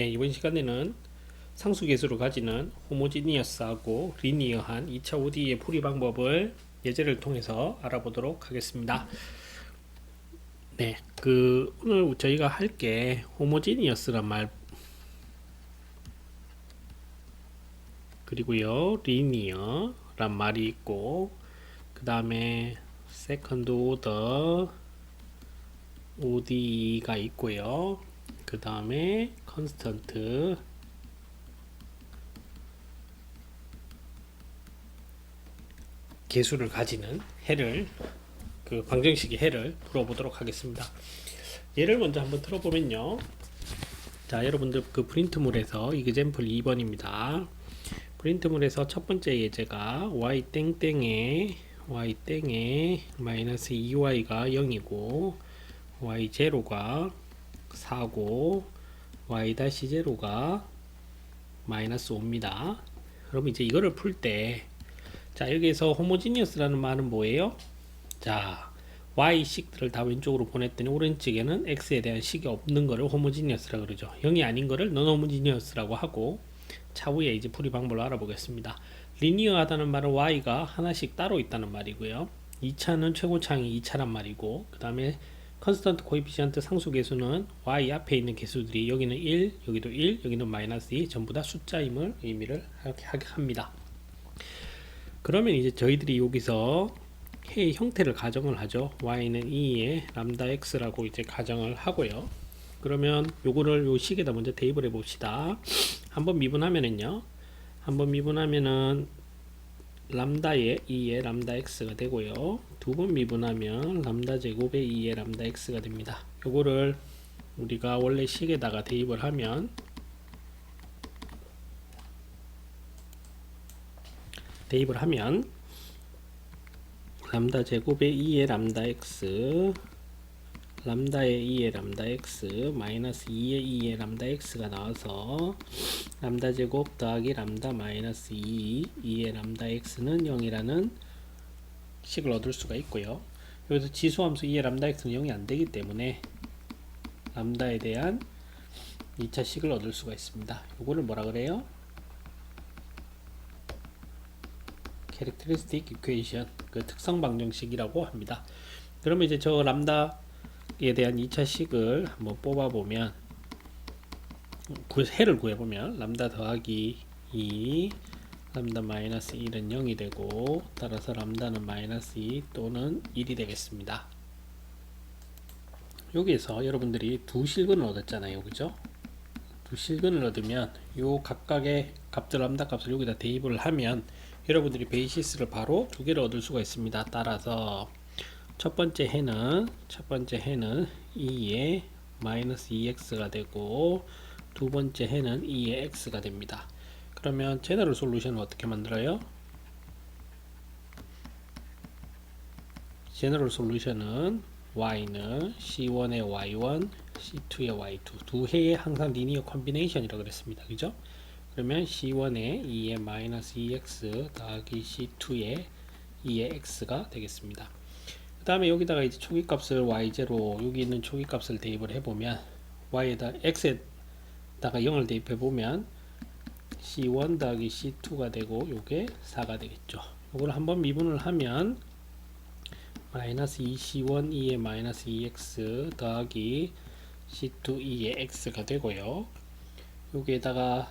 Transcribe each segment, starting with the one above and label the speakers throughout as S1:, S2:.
S1: 네, 이번 시간에는 상수계수를 가지는 호모지니어스하고 리니어한 2차 ODE의 풀이 방법을 예제를 통해서 알아보도록 하겠습니다. 네, 그 오늘 저희가 할 게 호모지니어스란 말 그리고요 리니어란 말이 있고 그 다음에 세컨드 오더 ODE가 있고요. 그 다음에 컨스턴트 개수를 가지는 해를 그 방정식의 해를 풀어보도록 하겠습니다. 예를 먼저 한번 들어보면요. 자, 여러분들 그 프린트물에서 이그젠플 2번입니다. 프린트물에서 첫 번째 예제가 y 땡땡에 y 땡에 마이너스 2y가 0이고 y 제로가 4고 y 다시 제로가 마이너스 5입니다. 그럼 이제 이거를 풀 때 자 여기에서 호모지니어스라는 말은 뭐예요? 자 y 식들을 다 왼쪽으로 보냈더니 오른쪽에는 x에 대한 식이 없는 거를 호모지니어스라 그러죠. 0이 아닌 거를 non 호모지니어스라고 하고 차후에 이제 풀이 방법을 알아보겠습니다. 리니어하다는 말은 y가 하나씩 따로 있다는 말이고요. 2차는 최고차항이 2차란 말이고 그 다음에 컨스턴트 코이피션트 상수 계수는 y 앞에 있는 계수들이 여기는 1, 여기도 1, 여기는 마이너스 2 전부 다 숫자임을 의미를 하게 합니다. 그러면 이제 저희들이 여기서 해의 형태를 가정을 하죠. y는 2의 람다 x라고 이제 가정을 하고요. 그러면 요거를 요 식에다 먼저 대입을 해 봅시다. 한번 미분하면은요. 한번 미분하면은 람다의 2의 람다 x가 되고요. 두 번 미분하면 람다 제곱의 2의 람다 x가 됩니다. 요거를 우리가 원래 식에다가 대입을 하면 대입을 하면 람다 제곱의 2의 람다 x 람다의 2의 람다 x 마이너스 2의 2의 람다 x가 나와서 람다 제곱 더하기 람다 마이너스 2 2의 람다 x는 0이라는 식을 얻을 수가 있고요. 여기서 지수함수 2의 람다 x는 0이 안 되기 때문에 람다에 대한 2차 식을 얻을 수가 있습니다. 요거를 뭐라 그래요? 캐릭터리스틱 이퀘이션 그 특성 방정식이라고 합니다. 그러면 이제 저 람다 에 대한 2차 식을 한번 뽑아 보면 구, 해를 구해 보면 람다 더하기 2 람다 마이너스 1은 0이 되고 따라서 람다는 마이너스 2 또는 1이 되겠습니다. 여기에서 여러분들이 두 실근을 얻었잖아요. 그죠? 두 실근을 얻으면 요 각각의 값들 람다 값을 여기다 대입을 하면 여러분들이 베이시스를 바로 두 개를 얻을 수가 있습니다. 따라서 첫 번째 해는 첫 번째 해는 2의 마이너스 2x가 되고 두 번째 해는 2의 x가 됩니다. 그러면 제너럴 솔루션을 어떻게 만들어요? 제너럴 솔루션은 y는 c1의 y1, c2의 y2 두 해의 항상 리니어 콤비네이션이라고 그랬습니다. 그죠? 그러면 c1의 2의 마이너스 2x 더하기 c2의 2의 x가 되겠습니다. 그 다음에 여기다가 이제 초기값을 y0 여기 있는 초기값을 대입을 해보면 y에다 x에다가 0을 대입해 보면 c1 더하기 c2가 되고 요게 4가 되겠죠. 요걸 한번 미분을 하면 마이너스 2c1 2의 마이너스 2x 더하기 c2 2의 x가 되고요. 여기에다가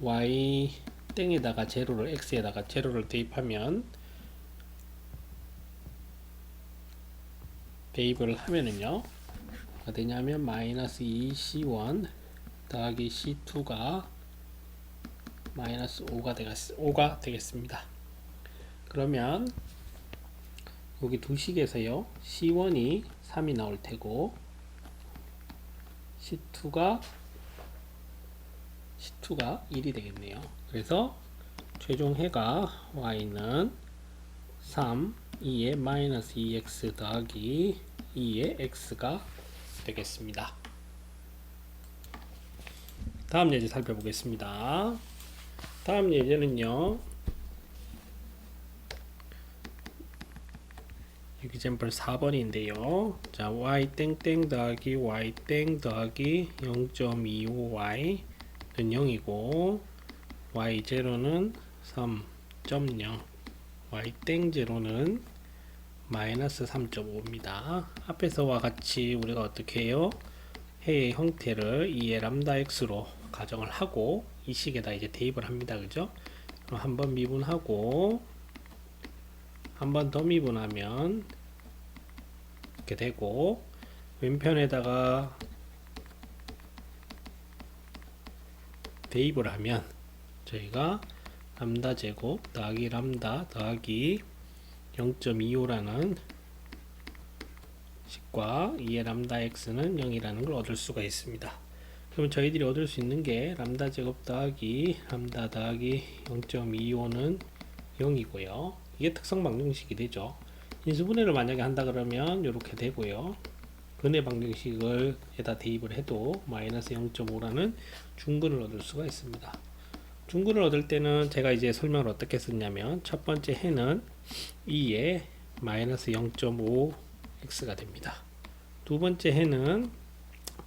S1: y 땡에다가 제로를 x에다가 제로를 대입하면 대입을 하면은요 뭐가 되냐면 마이너스 2c1 더하기 c2가 마이너스 5가, 되겠, 5가 되겠습니다 그러면 여기 두 식에서요 c1이 3이 나올 테고 c2가 C2가 1이 되겠네요. 그래서 최종 해가 y는 3, 2의 마이너스 2x 더하기 2의 x가 되겠습니다. 다음 예제 살펴보겠습니다. 다음 예제는요. example 4번인데요. 자, y 땡땡 더하기 y 땡 더하기 0.25y 0이고 y0는 3.0 y 땡 제로는 마이너스 3.5입니다. 앞에서와 같이 우리가 어떻게 해요? 해의 형태를 2의 람다 x로 가정을 하고 이 식에다 이제 대입을 합니다. 그죠? 그럼 한 번 미분하고 한 번 더 미분하면 이렇게 되고 왼편에다가 대입을 하면 저희가 람다 제곱 더하기 람다 더하기 0.25라는 식과 2의 람다 x는 0이라는 걸 얻을 수가 있습니다. 그럼 저희들이 얻을 수 있는 게 람다 제곱 더하기 람다 더하기 0.25는 0이고요. 이게 특성 방정식이 되죠. 인수분해를 만약에 한다 그러면 이렇게 되고요. 근해 방정식을 에다 대입을 해도 마이너스 0.5라는 중근을 얻을 수가 있습니다. 중근을 얻을 때는 제가 이제 설명을 어떻게 썼냐면 첫 번째 해는 2에 마이너스 0.5x가 됩니다. 두 번째 해는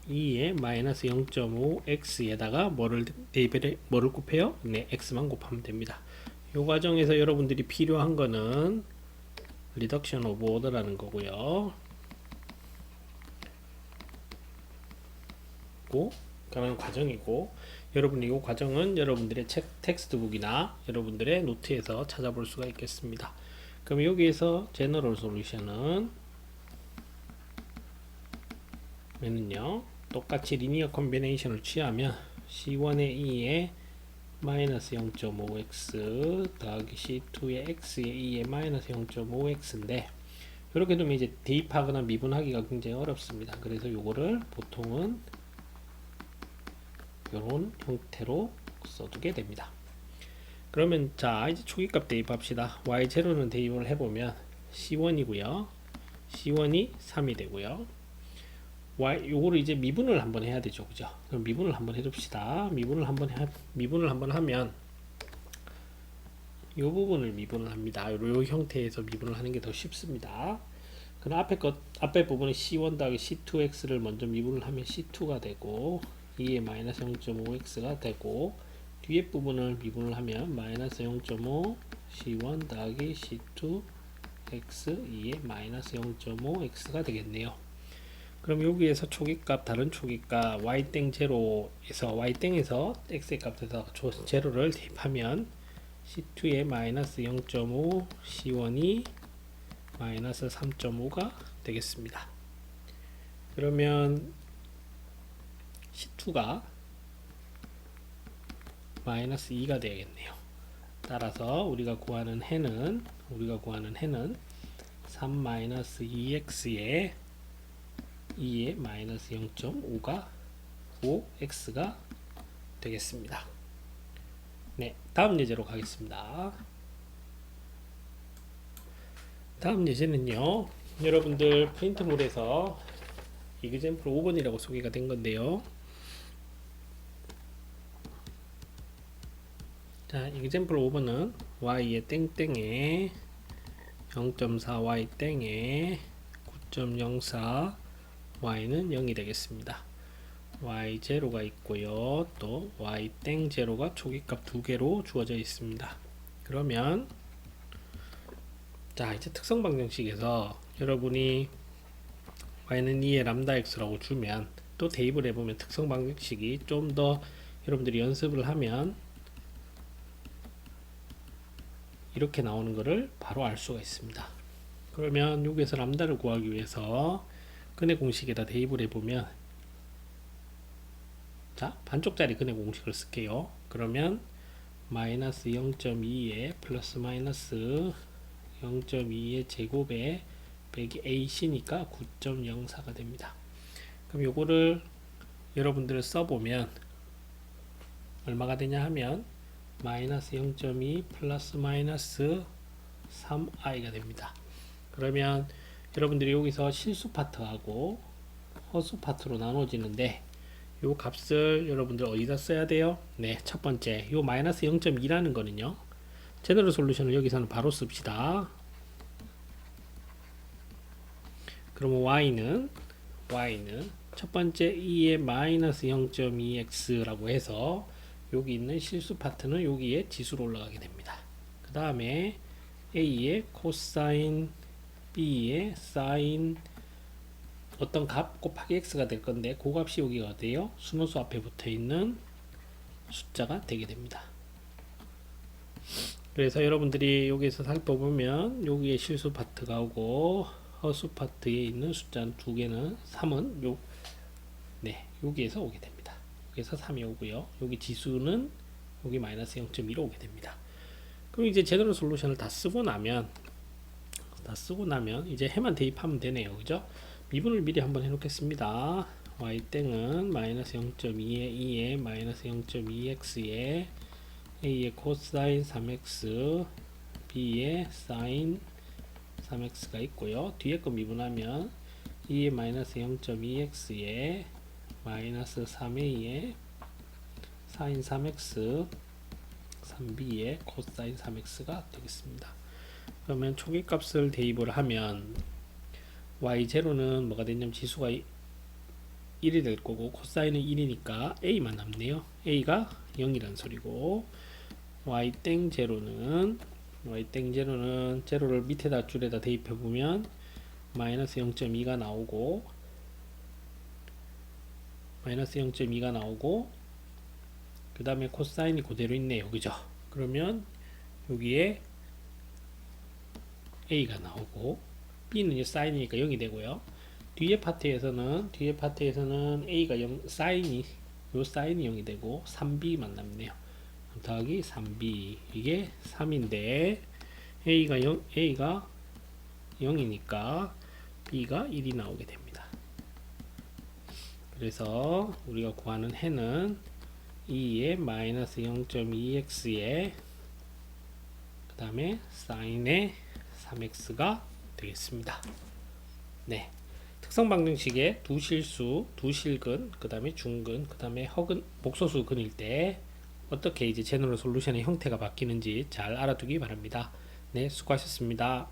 S1: 2에 마이너스 0.5x에다가 뭐를 대입을 뭐를 곱해요? 네, x만 곱하면 됩니다. 이 과정에서 여러분들이 필요한 거는 리덕션 오브 오더라는 거고요. 고 그런 과정이고 여러분이 이 과정은 여러분들의 책 텍스트북이나 여러분들의 노트에서 찾아볼 수가 있겠습니다. 그럼 여기에서 제너럴 솔루션은 얘는요 똑같이 리니어 컨비네이션을 취하면 C1의 2에 마이너스 0.5x 더하기 C2의 x의 2에 마이너스 0.5x인데 이렇게 되면 이제 대입하거나 미분하기가 굉장히 어렵습니다. 그래서 요거를 보통은 이런 형태로 써두게 됩니다. 그러면 자 이제 초기값 대입합시다. y0는 대입을 해보면 c1이고요. c1이 3이 되고요. y 요거를 이제 미분을 한번 해야 되죠, 그죠? 그럼 미분을 한번 해줍시다. 미분을 한번 해, 미분을 한번 하면 이 부분을 미분을 합니다. 요, 요 형태에서 미분을 하는 게 더 쉽습니다. 그럼 앞에 것 앞에 부분은 c1 더하기 c2x를 먼저 미분을 하면 c2가 되고 2에 마이너스 0.5x가 되고 뒤에 부분을 미분을 하면 마이너스 0.5 c1 더하기 c2 x 2에 마이너스 0.5x가 되겠네요. 그럼 여기에서 초기값 다른 초기값 y땡 제로에서 y땡에서 x의 값에서 제로를 대입하면 c2에 마이너스 0.5 c1이 마이너스 3.5가 되겠습니다. 그러면 C2가 마이너스 2가 되겠네요. 따라서 우리가 구하는 해는 우리가 구하는 해는 3 마이너스 2x에 2에 마이너스 0.5가 5x가 되겠습니다. 네, 다음 예제로 가겠습니다. 다음 예제는요. 여러분들 프린트물에서 이그젠플 5번이라고 소개가 된 건데요. 자, example 5번은 y의 땡땡에 0.4 y 땡에 9.04 y는 0이 되겠습니다. y 제로가 있고요. 또 y 땡 제로가 초기값 두 개로 주어져 있습니다. 그러면 자, 이제 특성 방정식에서 여러분이 y는 2의 람다 x라고 주면 또 대입을 해보면 특성 방정식이 좀 더 여러분들이 연습을 하면 이렇게 나오는 것을 바로 알 수가 있습니다. 그러면 여기에서 람다를 구하기 위해서 근해 공식에다 대입을 해보면 자 반쪽짜리 근해 공식을 쓸게요. 그러면 마이너스 0.2에 플러스 마이너스 0.2의 제곱에 빼기 ac니까 9.04가 됩니다. 그럼 요거를 여러분들 써보면 얼마가 되냐 하면 마이너스 0.2 플러스 마이너스 3i가 됩니다. 그러면 여러분들이 여기서 실수 파트하고 허수 파트로 나눠지는데 요 값을 여러분들 어디다 써야 돼요? 네, 첫 번째 요 마이너스 0.2라는 거는요. 제너럴 솔루션을 여기서는 바로 씁시다. 그러면 y는 y는 첫 번째 2의 마이너스 0.2x라고 해서 여기 있는 실수 파트는 여기에 지수로 올라가게 됩니다. 그 다음에 A의 코사인 B의 사인 어떤 값 곱하기 X가 될 건데 그 값이 여기가 돼요. 순호수 앞에 붙어 있는 숫자가 되게 됩니다. 그래서 여러분들이 여기에서 살펴보면 여기에 실수 파트가 오고 허수 파트에 있는 숫자 두 개는 3은 요, 네, 여기에서 오게 됩니다. 여기서 3이 오고요. 여기 지수는 여기 마이너스 0.1로 오게 됩니다. 그럼 이제 제너럴 솔루션을 다 쓰고 나면 다 쓰고 나면 이제 해만 대입하면 되네요. 그죠? 미분을 미리 한번 해 놓겠습니다. y땡은 마이너스 0.2에 2에 마이너스 0.2x에 a의 코사인 3x b의 사인 3x가 있고요. 뒤에 거 미분하면 2의 마이너스 0.2x에 마이너스 3a의 사인 3x 3b의 코사인 3x가 되겠습니다. 그러면 초기값을 대입을 하면 y0는 뭐가 되냐면 지수가 1이 될 거고 코사인은 1이니까 a만 남네요. a가 0이란 소리고 y 땡 제로는 y 땡 제로는 제로를 밑에다 줄에다 대입해 보면 마이너스 0.2가 나오고 마이너스 0.2가 나오고 그 다음에 코사인이 그대로 있네요. 그죠? 그러면 여기에 a가 나오고 b는 사인이니까 0이 되고요. 뒤에 파트에서는 뒤에 파트에서는 a가 0 사인이 요 사인이 0이 되고 3b만 남네요. 더하기 3b 이게 3인데 a가 0 a가 0이니까 b가 1이 나오게 됩니다. 그래서 우리가 구하는 해는 2의 마이너스 0.2x에 그 다음에 사인의 3x가 되겠습니다. 네. 특성 방정식의 두 실수, 두 실근, 그 다음에 중근, 그 다음에 허근, 복소수 근일 때 어떻게 이제 제너럴 솔루션의 형태가 바뀌는지 잘 알아두기 바랍니다. 네, 수고하셨습니다.